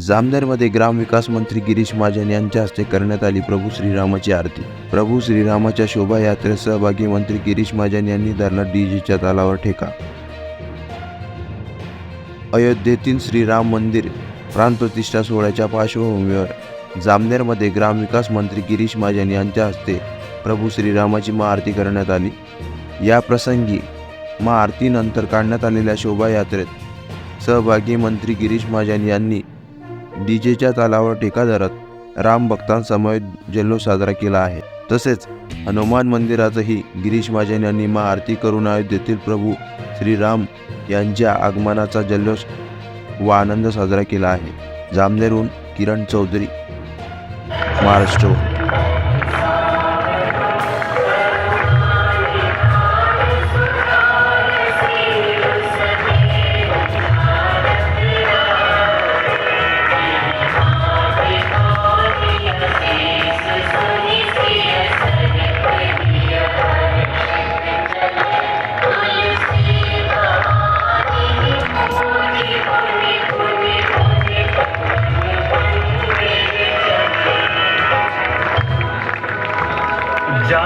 जामनेरमध्ये ग्रामविकास मंत्री गिरीश महाजन यांच्या हस्ते करण्यात आली प्रभू श्रीरामाची आरती. प्रभू श्रीरामाच्या शोभायात्रेत सहभागी मंत्री गिरीश महाजन यांनी धरला डीजेच्या तालावर ठेका. अयोध्येतील श्रीराम मंदिर प्राणप्रतिष्ठा सोहळ्याच्या पार्श्वभूमीवर जामनेरमध्ये ग्रामविकास मंत्री गिरीश महाजन यांच्या हस्ते प्रभू श्रीरामाची महाआरती करण्यात आली. या प्रसंगी महाआरतीनंतर काढण्यात आलेल्या शोभायात्रेत सहभागी मंत्री गिरीश महाजन यांनी डीजेच्या तालावर टीका धरत राम भक्तांसमवेत जल्लोष साजरा केला आहे. तसेच हनुमान मंदिरातही गिरीश महाजन यांनी महाआरती करून अयोध्येतील प्रभू श्रीराम यांच्या आगमनाचा जल्लोष व आनंद साजरा केला आहे. जामनेरहून किरण चौधरी महाराष्ट्र.